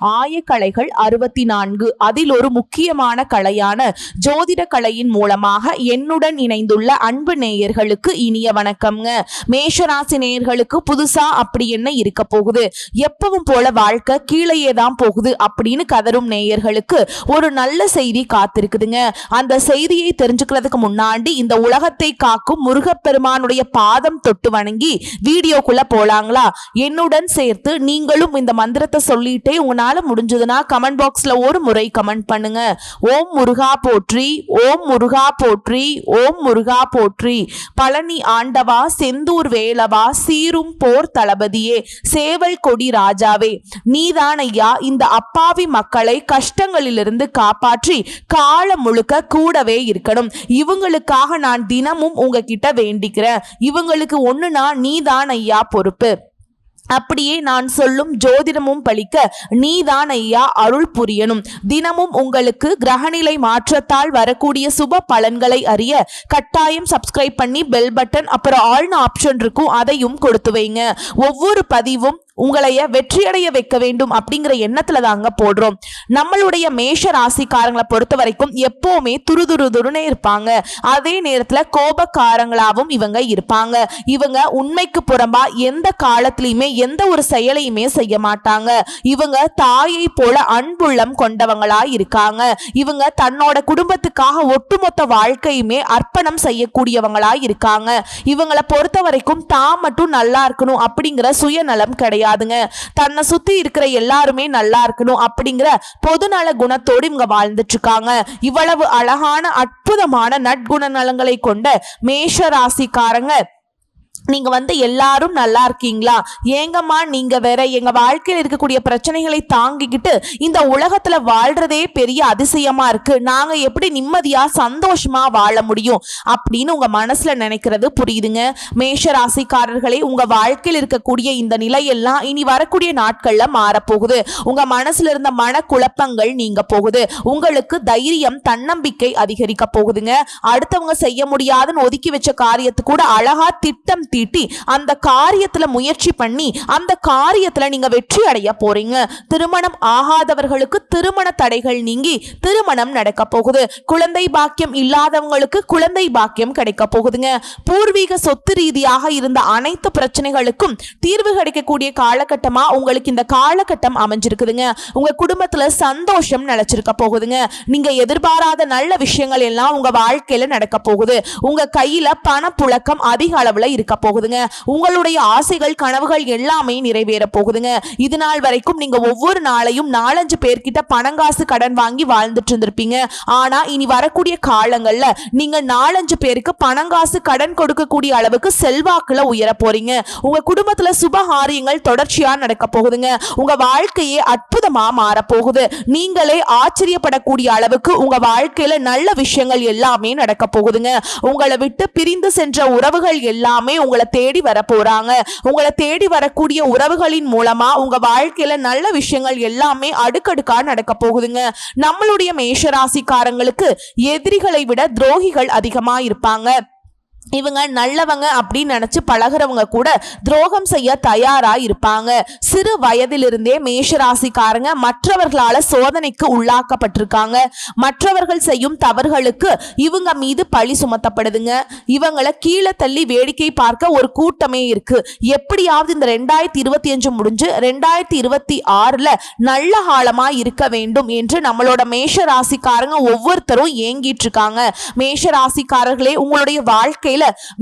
ஆயக்கலைகள் அறுபத்தி நான்கு அதில் ஒரு முக்கியமான கலையான ஜோதிட கலையின் மூலமாக என்னுடன் இணைந்துள்ள அன்பு நேயர்களுக்கு இனிய வணக்கம்ங்க. மேஷராசி நேயர்களுக்கு புதுசா அப்படி என்ன இருக்க போகுது? எப்பவும் போல வாழ்க்கை கீழேயே தான் போகுது அப்படின்னு கதரும் நேயர்களுக்கு ஒரு நல்ல செய்தி காத்திருக்குதுங்க. அந்த செய்தியை தெரிஞ்சுக்கிறதுக்கு முன்னாடி இந்த உலகத்தை காக்கும் முருகப்பெருமானுடைய பாதம் தொட்டு வணங்கி வீடியோக்குள்ள போலாங்களா? என்னுடன் சேர்த்து நீங்களும் இந்த மந்திரத்தை சொல்லிட்டே உங்களால முடிஞ்சதுன்னா கமெண்ட் பாக்ஸ்ல ஒரு முறை கமெண்ட் பண்ணுங்க. ஓம் முருகா போற்றி ஓம் முருகா போற்றி ஓம் முருகா போற்றி. பழனி ஆண்டவா செந்தூர் வேலவா சீரும் போர் தளபதியே சேவல் கொடி ராஜாவே நீதான் ஐயா இந்த அப்பாவி மக்களை கஷ்டங்களிலிருந்து காப்பாற்றி காலம் முழுக்க கூடவே இருக்கணும். இவங்களுக்காக நான் தினமும் உங்ககிட்ட வேண்டிக்கிறேன். இவங்களுக்கு ஒண்ணுனா நீதான் ஐயா பொறுப்பு. அப்படியே நான் சொல்லும் ஜோதிடமும் பழிக்க நீதான் ஐயா அருள் புரியணும். தினமும் உங்களுக்கு கிரகநிலை மாற்றத்தால் வரக்கூடிய சுப பலன்களை அறிய கட்டாயம் சப்ஸ்கிரைப் பண்ணி பெல் பட்டன் அப்புறம் ஆள்னு ஆப்ஷன் இருக்கும் அதையும் கொடுத்து வைங்க. ஒவ்வொரு பதிவும் உங்களைய வெற்றியடைய வைக்க வேண்டும் அப்படிங்கிற எண்ணத்துல தாங்க போடுறோம். நம்மளுடைய மேஷ ராசிக்காரங்களை பொறுத்த வரைக்கும் எப்பவுமே துருதுரு இருப்பாங்க. அதே நேரத்துல கோபக்காரங்களாவும் இவங்க இருப்பாங்க. இவங்க உண்மைக்கு புறம்பா எந்த காலத்திலயுமே எந்த ஒரு செயலையுமே செய்ய மாட்டாங்க. இவங்க தாயை போல அன்புள்ளம் கொண்டவங்களா இருக்காங்க. இவங்க தன்னோட குடும்பத்துக்காக ஒட்டுமொத்த வாழ்க்கையுமே அர்ப்பணம் செய்யக்கூடியவங்களா இருக்காங்க. இவங்களை பொறுத்த வரைக்கும் தான் மட்டும் நல்லா இருக்கணும் அப்படிங்கிற சுயநலம் கிடையாது. கிடையாதுங்க தன்னை சுத்தி இருக்கிற எல்லாருமே நல்லா இருக்கணும் அப்படிங்கிற பொதுநல குணத்தோடு இவங்க வாழ்ந்துட்டு இருக்காங்க இவ்வளவு அழகான அற்புதமான நற்குணநலங்களை கொண்ட மேஷ ராசிக்காரங்க நீங்க வந்து எல்லாரும் நல்லா இருக்கீங்களா? ஏங்கம்மா நீங்க வேற எங்க வாழ்க்கையில் இருக்கக்கூடிய பிரச்சனைகளை தாங்கிக்கிட்டு இந்த உலகத்துல வாழ்றதே பெரிய அதிசயமா இருக்கு. நாங்க எப்படி நிம்மதியா சந்தோஷமா வாழ முடியும் அப்படின்னு உங்க மனசுல நினைக்கிறது புரியுதுங்க. மேஷ ராசிக்காரர்களே உங்க வாழ்க்கையில் இருக்கக்கூடிய இந்த நிலையெல்லாம் இனி வரக்கூடிய நாட்கள்ல மாறப்போகுது. உங்க மனசுல இருந்த மன குழப்பங்கள் நீங்க போகுது. உங்களுக்கு தைரியம் தன்னம்பிக்கை அதிகரிக்க போகுதுங்க. அடுத்தவங்க செய்ய முடியாதுன்னு ஒதுக்கி வச்ச காரியத்தை கூட அழகா திட்டம் தீட்டி அந்த காரியத்துல முயற்சி பண்ணி அந்த காரியத்துல நீங்க வெற்றி அடைய போறீங்க. திருமணம் ஆகாதவர்களுக்கு திருமண தடைகள் நீங்கி திருமணம் நடக்க போகுது. குழந்தை பாக்கியம் இல்லாதவங்களுக்கு குழந்தை பாக்கியம் கிடைக்க போகுதுங்க. பூர்வீக சொத்து ரீதியாக இருந்த அனைத்து பிரச்சனைகளுக்கும் தீர்வு கிடைக்கக்கூடிய காலகட்டமா உங்களுக்கு இந்த காலகட்டம் அமைஞ்சிருக்குதுங்க. உங்க குடும்பத்துல சந்தோஷம் நிலைச்சிருக்க போகுதுங்க. நீங்க எதிர்பாராத நல்ல விஷயங்கள் எல்லாம் உங்க வாழ்க்கையில நடக்க போகுது. உங்க கையில பணப்புழக்கம் அதிக அளவுல இருக்க போகுதுங்க. உங்களுடைய ஆசைகள் கனவுகள் எல்லாமே நிறைவேற போகுதுங்க. இது நாள் வரைக்கும் நீங்க ஒவ்வொரு நாளையும் நாலஞ்சு பேர்கிட்ட பணங்காசு கடன் வாங்கி வாழ்ந்துட்டு இருந்திருப்பீங்க. ஆனா இனி வரக்கூடிய காலங்கள்ல நீங்க நாலஞ்சு பேருக்கு பணங்காசு கடன் கொடுக்கக்கூடிய அளவுக்கு செல்வாக்குல உயர போறீங்க. உங்க குடும்பத்துல சுபகாரியங்கள் தொடர்ச்சியா நடக்க போகுதுங்க. உங்க வாழ்க்கையே அற்புதமா மாற போகுது. நீங்களே ஆச்சரியப்படக்கூடிய அளவுக்கு உங்க வாழ்க்கையில நல்ல விஷயங்கள் எல்லாமே நடக்க போகுதுங்க. உங்களை விட்டு பிரிந்து சென்ற உறவுகள் எல்லாமே உங்களை தேடி வர போறாங்க உங்களை தேடி வரக்கூடிய உறவுகளின் மூலமா உங்க வாழ்க்கையில நல்ல விஷயங்கள் எல்லாமே அடுக்கடுக்கா நடக்க போகுதுங்க. நம்மளுடைய மேஷராசிக்காரங்களுக்கு எதிரிகளை விட துரோகிகள் அதிகமா இருப்பாங்க. இவங்க நல்லவங்க அப்படின்னு நினைச்சு பழகுறவங்க கூட துரோகம் செய்ய தயாரா இருப்பாங்க. சிறு வயதிலிருந்தே மேஷராசிக்காரங்க மற்றவர்களால சோதனைக்கு உள்ளாக்கப்பட்டிருக்காங்க. மற்றவர்கள் செய்யும் தவறுகளுக்கு இவங்க மீது பழி சுமத்தப்படுதுங்க. இவங்களை கீழே தள்ளி வேடிக்கை பார்க்க ஒரு கூட்டமே இருக்கு. எப்படியாவது இந்த ரெண்டாயிரத்தி இருபத்தி அஞ்சு முடிஞ்சு ரெண்டாயிரத்தி இருபத்தி ஆறுல நல்ல காலமா இருக்க வேண்டும் என்று நம்மளோட மேஷ ராசிக்காரங்க ஒவ்வொருத்தரும் ஏங்கிட்டு இருக்காங்க. மேஷ ராசிக்காரர்களே உங்களுடைய வாழ்க்கையில்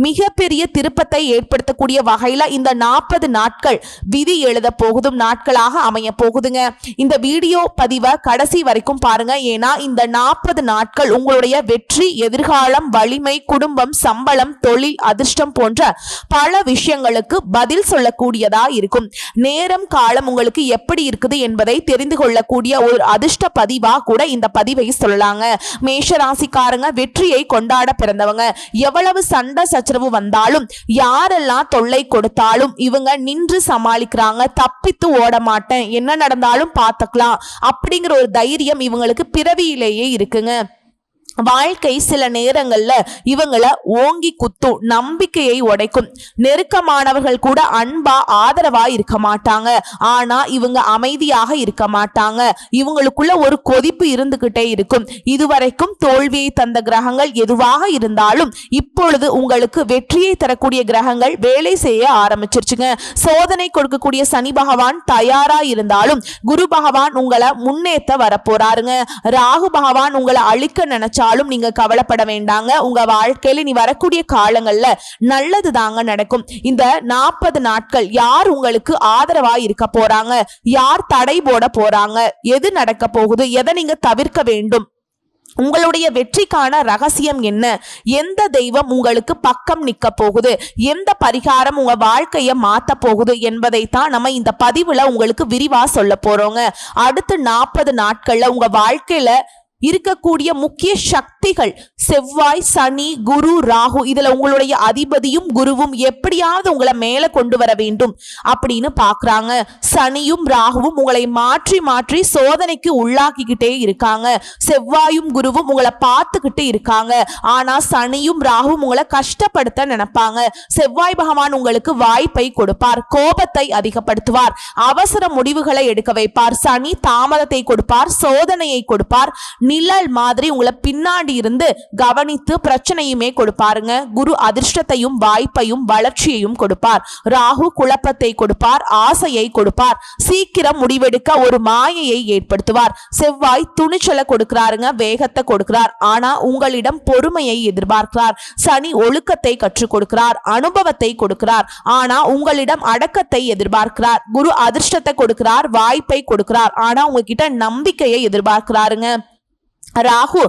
மிகப்பெரிய திருப்பத்தை ஏற்படுத்தக்கூடிய வகையில இந்த நாற்பது நாட்கள் விதி எழுத போகுதும் நாட்களாக அமைய போகுதுங்க. இந்த வீடியோ பதிவை கடைசி வரைக்கும் பாருங்க. ஏன்னா இந்த நாற்பது நாட்கள் உங்களுடைய வெற்றி எதிர்காலம் வலிமை குடும்பம் சம்பளம் தொழில் அதிர்ஷ்டம் போன்ற பல விஷயங்களுக்கு பதில் சொல்லக்கூடியதா இருக்கும். நேரம் காலம் உங்களுக்கு எப்படி இருக்குது என்பதை தெரிந்து கொள்ளக்கூடிய ஒரு அதிர்ஷ்ட பதிவா கூட இந்த பதிவை சொல்லலாங்க. மேஷ ராசிக்காரங்க வெற்றியை கொண்டாட பிறந்தவங்க. எவ்வளவு சண்டை சச்சரவு வந்தாலும் யாரெல்லாம் தொல்லை கொடுத்தாலும் இவங்க நின்று சமாளிக்கிறாங்க தப்பித்து ஓட மாட்டேன் என்ன நடந்தாலும் பார்த்துக்கலாம் அப்படிங்கிற ஒரு தைரியம் இவங்களுக்கு பிறவியிலேயே இருக்குங்க. வாழ்க்கை சில நேரங்கள்ல இவங்கள ஓங்கி குத்தும் நம்பிக்கையை உடைக்கும். நெருக்கமானவர்கள் கூட அன்பா ஆதரவா இருக்க மாட்டாங்க. ஆனா இவங்க அமைதியாக இருக்க மாட்டாங்க. இவங்களுக்குள்ள ஒரு கொதிப்பு இருந்துகிட்டே இருக்கும். இதுவரைக்கும் தோல்வியை தந்த கிரகங்கள் எதுவாக இருந்தாலும் இப்பொழுது உங்களுக்கு வெற்றியை தரக்கூடிய கிரகங்கள் வேலை செய்ய ஆரம்பிச்சிருச்சுங்க. சோதனை கொடுக்கக்கூடிய சனி பகவான் தயாரா இருந்தாலும் குரு பகவான் உங்களை முன்னேற்ற வரப்போறாருங்க. ராகு பகவான் உங்களை அழிக்க நினைச்சாலும் நீங்க கவலைப்பட வேண்டாங்க. உங்க வாழ்க்கையில நீ வரக்கூடிய காலங்கள்ல நல்லது தாங்க நடக்கும். இந்த நாற்பது நாட்கள் யார் உங்களுக்கு ஆதரவா இருக்க போறாங்க? யார் தடை போட போறாங்க? எது நடக்க போகுது? எதை நீங்க தவிர்க்க வேண்டும்? உங்களுடைய வெற்றிக்கான ரகசியம் என்ன? எந்த தெய்வம் உங்களுக்கு பக்கம் நிக்க போகுது? எந்த பரிகாரம் உங்க வாழ்க்கையை மாத்த போகுது என்பதை தான் நம்ம இந்த பதிவுல உங்களுக்கு விரிவா சொல்ல போறோங்க. அடுத்து நாற்பது நாட்கள்ல உங்க வாழ்க்கையில இருக்கக்கூடிய முக்கிய சக்திகள் செவ்வாய் சனி குரு ராகு இதுல உங்களுடைய அதிபதியும் குருவும் எப்படியாவது உங்களை மேல கொண்டு வர வேண்டும் அப்படின்னு பாக்குறாங்க. சனியும் ராகுவும் உங்களை மாற்றி மாற்றி சோதனைக்கு உள்ளாக்கிக்கிட்டே இருக்காங்க. செவ்வாயும் குருவும் உங்களை பார்த்துக்கிட்டு இருக்காங்க. ஆனா சனியும் ராகுவும் உங்களை கஷ்டப்படுத்த நினைப்பாங்க. செவ்வாய் பகவான் உங்களுக்கு வாய்ப்பை கொடுப்பார் கோபத்தை அதிகப்படுத்துவார் அவசர முடிவுகளை எடுக்க வைப்பார் சனி தாமதத்தை கொடுப்பார் சோதனையை கொடுப்பார் நிழல் மாதிரி உங்களை பின்னாடி இருந்து கவனித்து பிரச்சனையுமே கொடுப்பாருங்க. குரு அதிர்ஷ்டத்தையும் வாய்ப்பையும் வளர்ச்சியையும் கொடுப்பார். ராகு குழப்பத்தை கொடுப்பார் ஆசையை கொடுப்பார். சீக்கிரம் முடிவெடுக்க ஒரு மாயையை ஏற்படுத்துவார். செவ்வாய் துணிச்சலை கொடுக்கிறாருங்க வேகத்தை கொடுக்கிறார். ஆனா உங்களிடம் பொறுமையை எதிர்பார்க்கிறார். சனி ஒழுக்கத்தை கற்றுக் கொடுக்கிறார் அனுபவத்தை கொடுக்கிறார். ஆனா உங்களிடம் அடக்கத்தை எதிர்பார்க்கிறார். குரு அதிர்ஷ்டத்தை கொடுக்கிறார் வாய்ப்பை கொடுக்கிறார். ஆனா உங்ககிட்ட நம்பிக்கையை எதிர்பார்க்கிறாருங்க. ராகு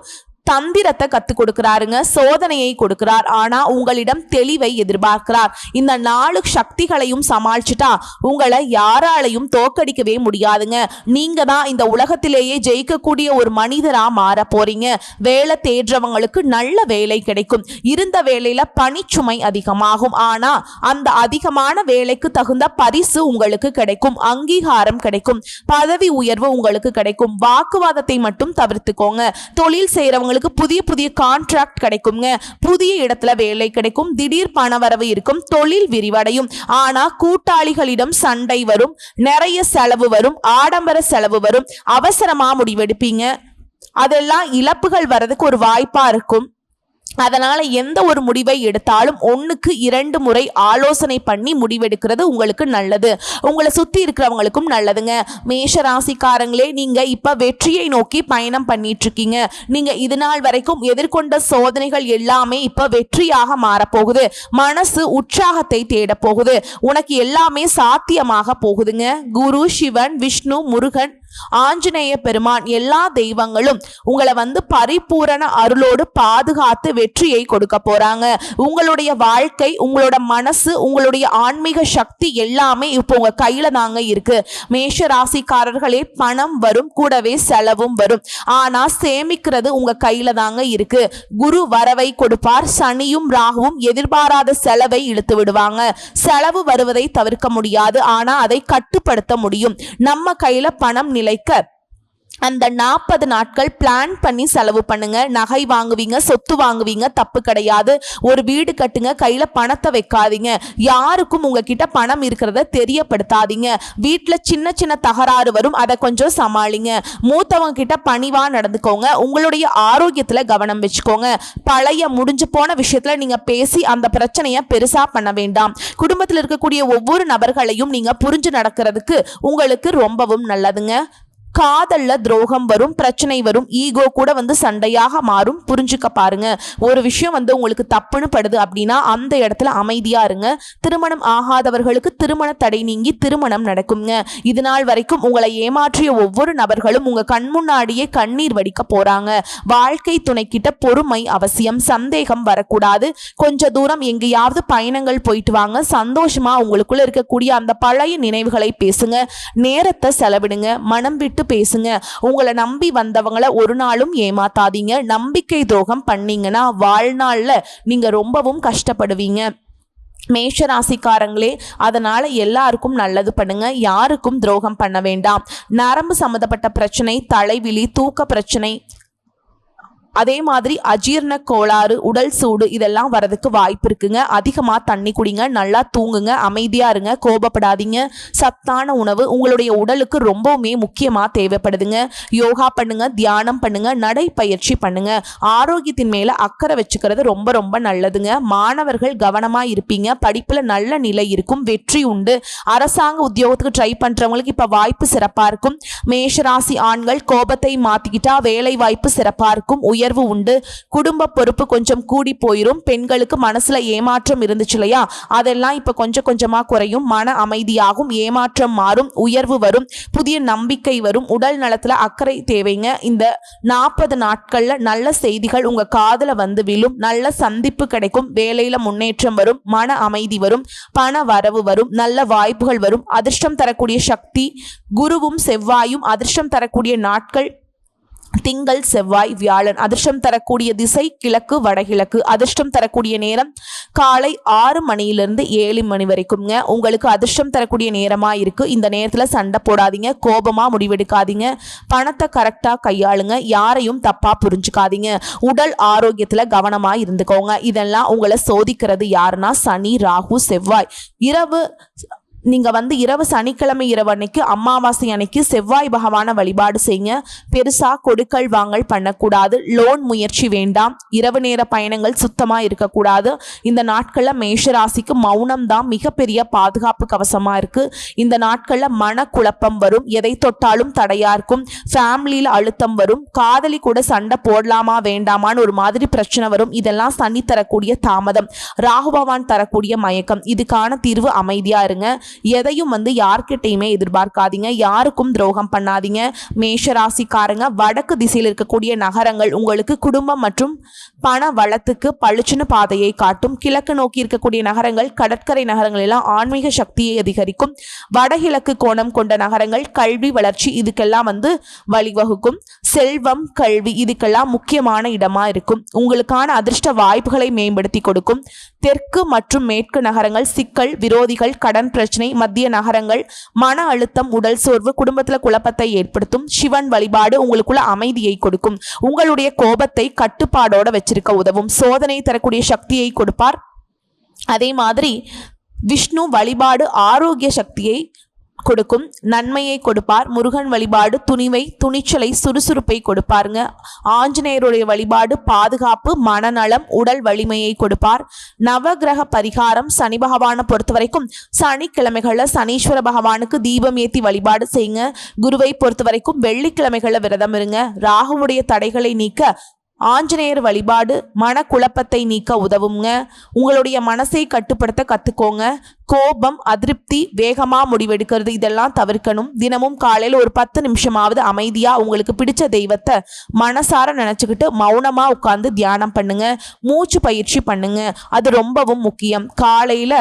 தந்திரத்தை கத்து கொடுக்கிறாருங்க சோதனையை கொடுக்கிறார். ஆனா உங்களிடம் தெளிவை எதிர்பார்க்கிறார். இந்த நாலு சக்திகளையும் சமாளிச்சுட்டா உங்களை யாராலையும் தோக்கடிக்கவே முடியாதுங்க. நீங்க தான் இந்த உலகத்திலேயே ஜெயிக்கக்கூடிய ஒரு மனிதரா மாற போறீங்க. வேலை தேடுறவங்களுக்கு நல்ல வேலை கிடைக்கும். இருந்த வேலையில பணிச்சுமை அதிகமாகும். ஆனா அந்த அதிகமான வேலைக்கு தகுந்த பரிசு உங்களுக்கு கிடைக்கும். அங்கீகாரம் கிடைக்கும். பதவி உயர்வு உங்களுக்கு கிடைக்கும். வாக்குவாதத்தை மட்டும் தவிர்த்துக்கோங்க. தொழில் செய்யறவங்களுக்கு புதிய புதிய கான்ட்ராக்ட் கிடைக்குங்க. புதிய இடத்துல வேலை கிடைக்கும். திடீர் பண வரவு இருக்கும். தொழில் விரிவடையும். ஆனா கூட்டாளிகளிடம் சண்டை வரும். நிறைய செலவு வரும். ஆடம்பர செலவு வரும். அவசரமா முடிவெடுப்பீங்க. அதெல்லாம் இழப்புகள் வர்றதுக்கு ஒரு வாய்ப்பா இருக்கும். அதனால் எந்த ஒரு முடிவை எடுத்தாலும் ஒன்றுக்கு இரண்டு முறை ஆலோசனை பண்ணி முடிவெடுக்கிறது உங்களுக்கு நல்லது. உங்களை சுற்றி இருக்கிறவங்களுக்கும் நல்லதுங்க. மேஷ ராசிக்காரங்களே நீங்கள் இப்போ வெற்றியை நோக்கி பயணம் பண்ணிட்டுருக்கீங்க. நீங்கள் இது நாள் வரைக்கும் எதிர்கொண்ட சோதனைகள் எல்லாமே இப்போ வெற்றியாக மாறப்போகுது. மனசு உற்சாகத்தை தேட போகுது உனக்கு எல்லாமே சாத்தியமாக போகுதுங்க. குரு சிவன் விஷ்ணு முருகன் ஆஞ்சநேய பெருமான் எல்லா தெய்வங்களும் உங்களை வந்து பரிபூரண அருளோடு பாதுகாத்து வெற்றியை கொடுக்க போறாங்க. உங்களுடைய வாழ்க்கை உங்களோட மனசு உங்களுடைய ஆன்மீக சக்தி எல்லாமே இப்போ உங்க கையில தாங்க இருக்கு. மேஷ ராசிக்காரர்களே பணம் வரும் கூடவே செலவும் வரும். ஆனா சேமிக்கிறது உங்க கையில தாங்க இருக்கு. குரு வரவை கொடுப்பார் சனியும் ராகுவும் எதிர்பாராத செலவை இழுத்து விடுவாங்க. செலவு வருவதை தவிர்க்க முடியாது ஆனா அதை கட்டுப்படுத்த முடியும். நம்ம கையில பணம் நிலைக்க அந்த நாற்பது நாட்கள் பிளான் பண்ணி செலவு பண்ணுங்க. நகை வாங்குவீங்க சொத்து வாங்குவீங்க தப்பு கிடையாது. ஒரு வீடு கட்டுங்க கையில பணத்தை வைக்காதீங்க. யாருக்கும் உங்ககிட்ட பணம் இருக்கிறத தெரியப்படுத்தாதீங்க. வீட்டில் சின்ன சின்ன தகராறு வரும் அதை கொஞ்சம் சமாளிங்க. மூத்தவங்க கிட்ட பணிவா நடந்துக்கோங்க. உங்களுடைய ஆரோக்கியத்துல கவனம் வச்சுக்கோங்க. பழைய முடிஞ்சு போன விஷயத்துல நீங்க பேசி அந்த பிரச்சனையை பெருசா பண்ண வேண்டாம். குடும்பத்தில் இருக்கக்கூடிய ஒவ்வொரு நபர்களையும் நீங்க புரிஞ்சு நடக்கிறதுக்கு உங்களுக்கு ரொம்பவும் நல்லதுங்க. காதல்ல துரோகம் வரும் பிரச்சனை வரும் ஈகோ கூட வந்து சண்டையாக மாறும். புரிஞ்சுக்க பாருங்க. ஒரு விஷயம் வந்து உங்களுக்கு தப்புன்னு படுது அப்படின்னா அந்த இடத்துல அமைதியா இருங்க. திருமணம் ஆகாதவர்களுக்கு திருமண தடை நீங்கி திருமணம் நடக்குங்க. இது நாள் வரைக்கும் உங்களை ஏமாற்றிய ஒவ்வொரு நபர்களும் உங்க கண் முன்னாடியே கண்ணீர் வடிக்க போறாங்க. வாழ்க்கை துணைக்கிட்ட பொறுமை அவசியம். சந்தேகம் வரக்கூடாது. கொஞ்ச தூரம் எங்கேயாவது பயணங்கள் போயிட்டு வாங்க. சந்தோஷமா உங்களுக்குள்ள இருக்கக்கூடிய அந்த பழைய நினைவுகளை பேசுங்க. நேரத்தை செலவிடுங்க. மனம் விட்டு பேசுங்க. உங்களை நம்பி வந்தவங்கள ஒரு நாளும் ஏமாத்தாதீங்க. நம்பிக்கை துரோகம் பண்ணீங்கன்னா வாழ்நாளில் நீங்கள் ரொம்பவும் கஷ்டப்படுவீங்க. மேஷ ராசிக்காரங்களே அதனால எல்லாருக்கும் நல்லது பண்ணுங்க. யாருக்கும் துரோகம் பண்ண வேண்டாம். நரம்பு சம்மந்தப்பட்ட பிரச்சனை தலைவிழி தூக்க பிரச்சனை அதே மாதிரி அஜீரண கோளாறு உடல் சூடு இதெல்லாம் வரதுக்கு வாய்ப்பு இருக்குங்க. அதிகமாக தண்ணி குடிங்க நல்லா தூங்குங்க அமைதியாக இருங்க கோபப்படாதீங்க. சத்தான உணவு உங்களுடைய உடலுக்கு ரொம்பவுமே முக்கியமாக தேவைப்படுதுங்க. யோகா பண்ணுங்க தியானம் பண்ணுங்க நடைப்பயிற்சி பண்ணுங்க. ஆரோக்கியத்தின் மேலே அக்கறை வச்சுக்கிறது ரொம்ப ரொம்ப நல்லதுங்க. மாணவர்கள் கவனமாக இருப்பீங்க. படிப்பில் நல்ல நிலை இருக்கும் வெற்றி உண்டு. அரசாங்க உத்தியோகத்துக்கு ட்ரை பண்ணுறவங்களுக்கு இப்போ வாய்ப்பு சிறப்பாக இருக்கும். மேஷராசி ஆண்கள் கோபத்தை மாற்றிக்கிட்டா வேலை வாய்ப்பு சிறப்பாக இருக்கும். உயர் உயர்வு உண்டு. குடும்ப பொறுப்பு கொஞ்சம் கூடி போயிரும். பெண்களுக்கு மனசுல ஏமாற்றம் இருந்துச்சு இல்லையா? அதெல்லாம் இப்ப கொஞ்சம் கொஞ்சமா குறையும். மன அமைதியாகும். ஏமாற்றம் மாறும். உயர்வு வரும். புதிய நம்பிக்கை வரும். உடல் நலத்துல அக்கறை தேவைங்க. இந்த நாற்பது நாட்கள்ல நல்ல செய்திகள் உங்க காதுல வந்து விழும். நல்ல சந்திப்பு கிடைக்கும். வேலையில முன்னேற்றம் வரும். மன அமைதி வரும். பண வரவு வரும். நல்ல வாய்ப்புகள் வரும். அதிர்ஷ்டம் தரக்கூடிய சக்தி குருவும் செவ்வாயும் அதிர்ஷ்டம் தரக்கூடிய நாட்கள் திங்கள் செவ்வாய் வியாழன். அதிர்ஷ்டம் தரக்கூடிய திசை கிழக்கு வடகிழக்கு. அதிர்ஷ்டம் தரக்கூடிய நேரம் காலை ஆறு மணியிலிருந்து ஏழு மணி வரைக்கும்ங்க. உங்களுக்கு அதிர்ஷ்டம் தரக்கூடிய நேரமா இருக்கு. இந்த நேரத்துல சண்டை போடாதீங்க. கோபமா முடிவெடுக்காதீங்க. பணத்தை கரெக்டா கையாளுங்க. யாரையும் தப்பா புரிஞ்சுக்காதீங்க. உடல் ஆரோக்கியத்துல கவனமா இருந்துக்கோங்க. இதெல்லாம் உங்களை சோதிக்கிறது யாருன்னா சனி ராகு செவ்வாய். இரவு நீங்கள் வந்து இரவு சனிக்கிழமை இரவு அன்னைக்கு அமாவாசை அன்னைக்கு செவ்வாய் பகவானை வழிபாடு செய்யுங்க. பெருசாக கொடுக்கல் வாங்கல் பண்ணக்கூடாது. லோன் முயற்சி வேண்டாம். இரவு நேர பயணங்கள் சுத்தமாக இருக்கக்கூடாது. இந்த நாட்களில் மேஷராசிக்கு மௌனம் தான் மிகப்பெரிய பாதுகாப்பு கவசமாக இருக்குது இந்த நாட்களில் மனக்குழப்பம் வரும். எதை தொட்டாலும் தடையாக இருக்கும். ஃபேமிலியில் அழுத்தம் வரும். காதலி கூட சண்டை போடலாமா வேண்டாமான்னு ஒரு மாதிரி பிரச்சனை வரும். இதெல்லாம் சனி தரக்கூடிய தாமதம். ராகு பகவான் தரக்கூடிய மயக்கம். இதுக்கான தீர்வு அமைதியாக இருங்க. எதையும் வந்து யார்கிட்டையுமே எதிர்பார்க்காதீங்க. யாருக்கும் துரோகம் பண்ணாதீங்க. மேஷ ராசிக்காரங்க வடக்கு திசையில் இருக்கக்கூடிய நகரங்கள் உங்களுக்கு குடும்பம் மற்றும் பண வளத்துக்கு பளிச்சுன்னு பாதையை காட்டும். கிழக்கு நோக்கி இருக்கக்கூடிய நகரங்கள் கடற்கரை நகரங்கள் எல்லாம் ஆன்மீக சக்தியை அதிகரிக்கும். வடகிழக்கு கோணம் கொண்ட நகரங்கள் கல்வி வளர்ச்சி இதுக்கெல்லாம் வந்து வழிவகுக்கும். செல்வம் கல்வி இதுக்கெல்லாம் முக்கியமான இடமா இருக்கும். உங்களுக்கான அதிர்ஷ்ட வாய்ப்புகளை மேம்படுத்தி கொடுக்கும். தெற்கு மற்றும் மேற்கு நகரங்கள் சிக்கல் விரோதிகள் கடன் பிரச்சனை மத்திய நகரங்கள் மன அழுத்தம் உடல் சோர்வு குடும்பத்தில் குழப்பத்தை ஏற்படுத்தும். சிவன் வழிபாடு உங்களுக்குள்ள அமைதியை கொடுக்கும். உங்களுடைய கோபத்தை கட்டுப்பாடோட வச்சிருக்க உதவும். சோதனை தரக்கூடிய சக்தியை கொடுப்பார். அதே மாதிரி விஷ்ணு வழிபாடு ஆரோக்கிய சக்தியை கொடுக்கும். நன்மையை கொடுப்பார். முருகன் வழிபாடு துணிவை துணிச்சலை சுறுசுறுப்பை கொடுப்பாருங்க. ஆஞ்சநேயருடைய வழிபாடு பாதுகாப்பு மனநலம் உடல் வலிமையை கொடுப்பார். நவகிரக பரிகாரம் சனி பகவானை பொறுத்த வரைக்கும் சனிக்கிழமைகளில் சனீஸ்வர பகவானுக்கு தீபம் ஏற்றி வழிபாடு செய்யுங்க. குருவை பொறுத்த வரைக்கும் வெள்ளிக்கிழமைகளில் விரதம் இருங்க. ராகுவுடைய தடைகளை நீக்க ஆஞ்சநேயர் வழிபாடு மனக்குழப்பத்தை நீக்க உதவுங்க. உங்களுடைய மனசை கட்டுப்படுத்த கற்றுக்கோங்க கோபம் அதிருப்தி வேகமாக முடிவெடுக்கிறது இதெல்லாம் தவிர்க்கணும். தினமும் காலையில் ஒரு பத்து நிமிஷமாவது அமைதியாக உங்களுக்கு பிடிச்ச தெய்வத்தை மனசார நினச்சிக்கிட்டு மௌனமாக உட்காந்து தியானம் பண்ணுங்க. மூச்சு பயிற்சி பண்ணுங்க. அது ரொம்பவும் முக்கியம். காலையில்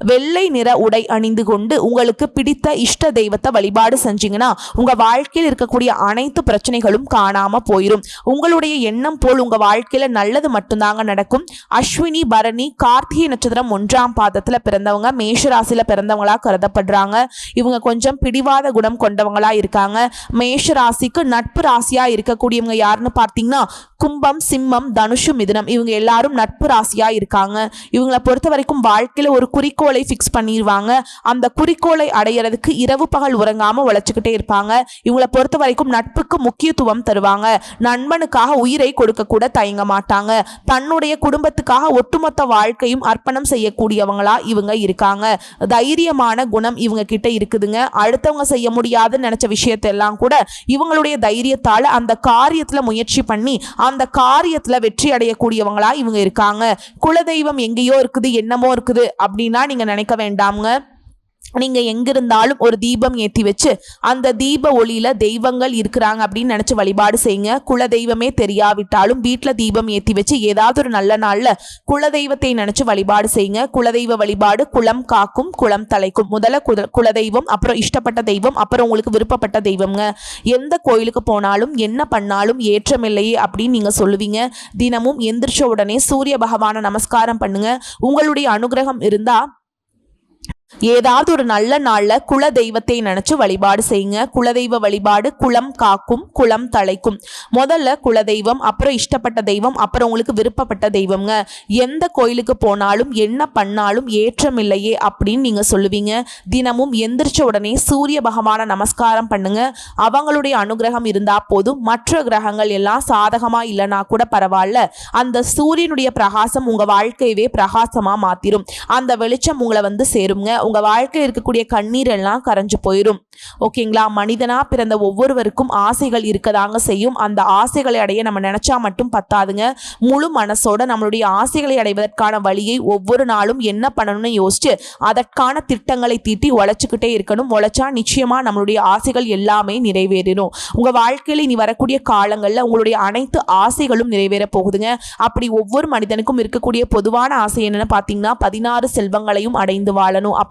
வெள்ளை நிற உடை அணிந்து கொண்டு உங்களுக்கு பிடித்த இஷ்ட தெய்வத்தை வழிபாடு செஞ்சீங்கன்னா உங்க வாழ்க்கையில் இருக்கக்கூடிய அனைத்து பிரச்சனைகளும் காணாம போயிடும் உங்களுடைய எண்ணம் போல் உங்க வாழ்க்கையில நல்லது மட்டும்தாங்க நடக்கும். அஸ்வினி பரணி கார்த்திகை நட்சத்திரம் ஒன்றாம் பாதத்துல பிறந்தவங்க மேஷராசியில பிறந்தவங்களா கருதப்படுறாங்க. இவங்க கொஞ்சம் பிடிவாத குணம் கொண்டவங்களா இருக்காங்க. மேஷராசிக்கு நட்பு ராசியா இருக்கக்கூடியவங்க யாருன்னு பார்த்தீங்கன்னா கும்பம் சிம்மம் தனுஷு மிதுனம். இவங்க எல்லாரும் நட்பு ராசியா இருக்காங்க. இவங்களை பொறுத்த வரைக்கும் வாழ்க்கையில ஒரு குறிக்கோள் ஃபிக்ஸ் பண்ணிடுவாங்க அந்த குறிக்கோளை அடையிறதுக்கு இரவு பகல் உறங்காமல் உழைச்சிக்கிட்டே இருப்பாங்க. இவங்களை பொறுத்த வரைக்கும் நட்புக்கு முக்கியத்துவம் தருவாங்க. நண்பனுக்காக உயிரை கொடுக்க கூட தயங்க மாட்டாங்க. தன்னுடைய குடும்பத்துக்காக ஒட்டுமொத்த வாழ்க்கையும் அர்ப்பணம் செய்யக்கூடியவங்களா இவங்க இருக்காங்க. தைரியமான குணம் இவங்க கிட்ட இருக்குதுங்க. அடுத்தவங்க செய்ய முடியாதுன்னு நினைச்ச விஷயத்தெல்லாம் கூட இவங்களுடைய தைரியத்தால் அந்த காரியத்தில் முயற்சி பண்ணி அந்த காரியத்தில் வெற்றி அடையக்கூடியவங்களா இவங்க இருக்காங்க. குலதெய்வம் எங்கேயோ இருக்குது என்னமோ இருக்குது அப்படின்னா நீங்க நினைக்க வேண்டாம்ங்க. நீங்க எங்கிருந்தாலும் ஒரு தீபம் ஏற்றி வச்சு அந்த தீப ஒளியில தெய்வங்கள் இருக்கிறாங்க அப்படின்னு நினச்சி வழிபாடு செய்யுங்க. குல தெய்வமே தெரியாவிட்டாலும் வீட்டில் தீபம் ஏற்றி வச்சு ஏதாவது ஒரு நல்ல நாளில் குல தெய்வத்தை நினச்சி வழிபாடு செய்யுங்க. குலதெய்வ வழிபாடு குளம் காக்கும் குளம் தலைக்கும். முதல்ல குல குலதெய்வம் அப்புறம் இஷ்டப்பட்ட தெய்வம் அப்புறம் உங்களுக்கு விருப்பப்பட்ட தெய்வம்ங்க. எந்த கோயிலுக்கு போனாலும் என்ன பண்ணாலும் ஏற்றமில்லையே அப்படின்னு நீங்க சொல்லுவீங்க. தினமும் எந்திரிச்ச உடனே சூரிய பகவானை நமஸ்காரம் பண்ணுங்க. உங்களுடைய அனுகிரகம் இருந்தால் ஏதாவது ஒரு நல்ல நாளில் குல தெய்வத்தை நினைச்சு வழிபாடு செய்யுங்க. குலதெய்வ வழிபாடு குலம் காக்கும் குலம் தலைக்கும். முதல்ல குலதெய்வம் அப்புறம் இஷ்டப்பட்ட தெய்வம் அப்புறம் உங்களுக்கு விருப்பப்பட்ட தெய்வம்ங்க. எந்த கோயிலுக்கு போனாலும் என்ன பண்ணாலும் ஏற்றம் இல்லையே அப்படின்னு நீங்கள் சொல்லுவீங்க. தினமும் எந்திரிச்ச உடனே சூரிய பகவான நமஸ்காரம் பண்ணுங்க. அவங்களுடைய அனுகிரகம் இருந்தா போதும். மற்ற கிரகங்கள் எல்லாம் சாதகமாக இல்லைனா கூட பரவாயில்ல. அந்த சூரியனுடைய பிரகாசம் உங்கள் வாழ்க்கையவே பிரகாசமாக மாத்திரும். அந்த வெளிச்சம் உங்களை வந்து சேருங்க. உங்கள் வாழ்க்கையில் இருக்கக்கூடிய கண்ணீர் எல்லாம் கரைஞ்சு போயிடும் ஓகேங்களா? மனிதனாக பிறந்த ஒவ்வொருவருக்கும் ஆசைகள் இருக்கதாங்க செய்யும். அந்த ஆசைகளை அடைய நம்ம நினச்சா மட்டும் பத்தாதுங்க. முழு மனசோட நம்மளுடைய ஆசைகளை அடைவதற்கான வழியை ஒவ்வொரு நாளும் என்ன பண்ணணும்னு யோசிச்சு அதற்கான திட்டங்களை தீட்டி உழைச்சிக்கிட்டே இருக்கணும். உழைச்சா நிச்சயமாக நம்மளுடைய ஆசைகள் எல்லாமே நிறைவேறிடும் உங்கள் வாழ்க்கையில இனி வரக்கூடிய காலங்களில் உங்களுடைய அனைத்து ஆசைகளும் நிறைவேற போகுதுங்க. அப்படி ஒவ்வொரு மனிதனுக்கும் இருக்கக்கூடிய பொதுவான ஆசை என்னென்னு பார்த்தீங்கன்னா பதினாறு செல்வங்களையும் அடைந்து வாழணும்.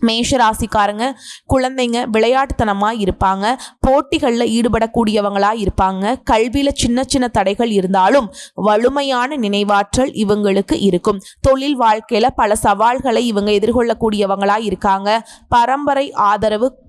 மேஷ ராசிக்காரங்க குழந்தைங்க விளையாட்டுத்தனமாக இருப்பாங்க போட்டிகளில் ஈடுபடக்கூடியவங்களாக இருப்பாங்க. கல்வியில் சின்ன சின்ன தடைகள் இருந்தாலும் வலுமையான நினைவாற்றல் இவங்களுக்கு இருக்கும். தொழில் வாழ்க்கையில் பல சவால்களை இவங்க எதிர்கொள்ளக்கூடியவங்களாக இருக்காங்க. பரம்பரை ஆதரவு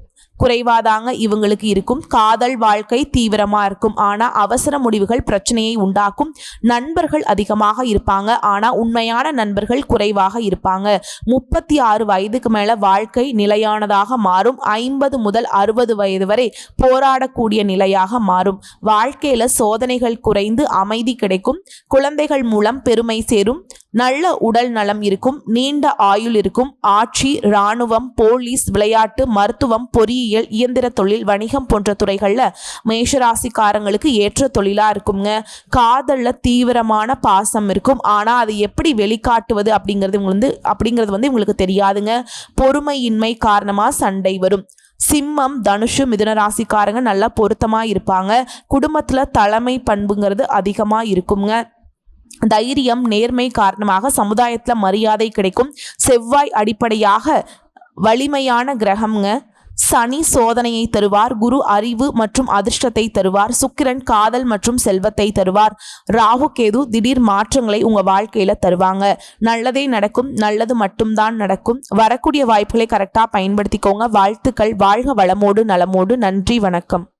குறைவாதாங்க இவங்களுக்கு இருக்கும். காதல் வாழ்க்கை தீவிரமா இருக்கும். ஆனா அவசர முடிவுகள் பிரச்சனையை உண்டாக்கும். நண்பர்கள் அதிகமாக இருப்பாங்க. ஆனா உண்மையான நண்பர்கள் குறைவாக இருப்பாங்க. முப்பத்தி ஆறு வயதுக்கு மேல வாழ்க்கை நிலையானதாக மாறும். ஐம்பது முதல் அறுபது வயது வரை போராடக்கூடிய நிலையாக மாறும். வாழ்க்கையில சோதனைகள் குறைந்து அமைதி கிடைக்கும். குழந்தைகள் மூலம் பெருமை சேரும். நல்ல உடல் நலம் இருக்கும். நீண்ட ஆயுள் இருக்கும். ஆட்சி இராணுவம் போலீஸ் விளையாட்டு மருத்துவம் பொறியியல் இயந்திர தொழில் வணிகம் போன்ற துறைகளில் மேஷராசிக்காரங்களுக்கு ஏற்ற தொழிலாக இருக்குங்க. காதலில் தீவிரமான பாசம் இருக்கும். ஆனால் அதை எப்படி வெளிக்காட்டுவது அப்படிங்கிறது வந்து அப்படிங்கிறது வந்து இவங்களுக்கு தெரியாதுங்க. பொறுமையின்மை காரணமாக சண்டை வரும். சிம்மம் தனுஷு மிதுன ராசிக்காரங்க நல்லா பொருத்தமாக இருப்பாங்க. குடும்பத்தில் தலைமை பண்புங்கிறது அதிகமாக இருக்குங்க. தைரியம் நேர்மை காரணமாக சமுதாயத்தில் மரியாதை கிடைக்கும். செவ்வாய் அடிப்படையாக வலிமையான கிரகம்ங்க. சனி சோதனையை தருவார் குரு அறிவு மற்றும் அதிர்ஷ்டத்தை தருவார் சுக்கிரன் காதல் மற்றும் செல்வத்தை தருவார். ராகு கேது திடீர் மாற்றங்களை உங்க வாழ்க்கையில தருவாங்க. நல்லதே நடக்கும் நல்லது மட்டும்தான் நடக்கும். வரக்கூடிய வாய்ப்புகளை கரெக்டாக பயன்படுத்திக்கோங்க. வாழ்த்துக்கள் வாழ்க வளமோடு நலமோடு. நன்றி வணக்கம்.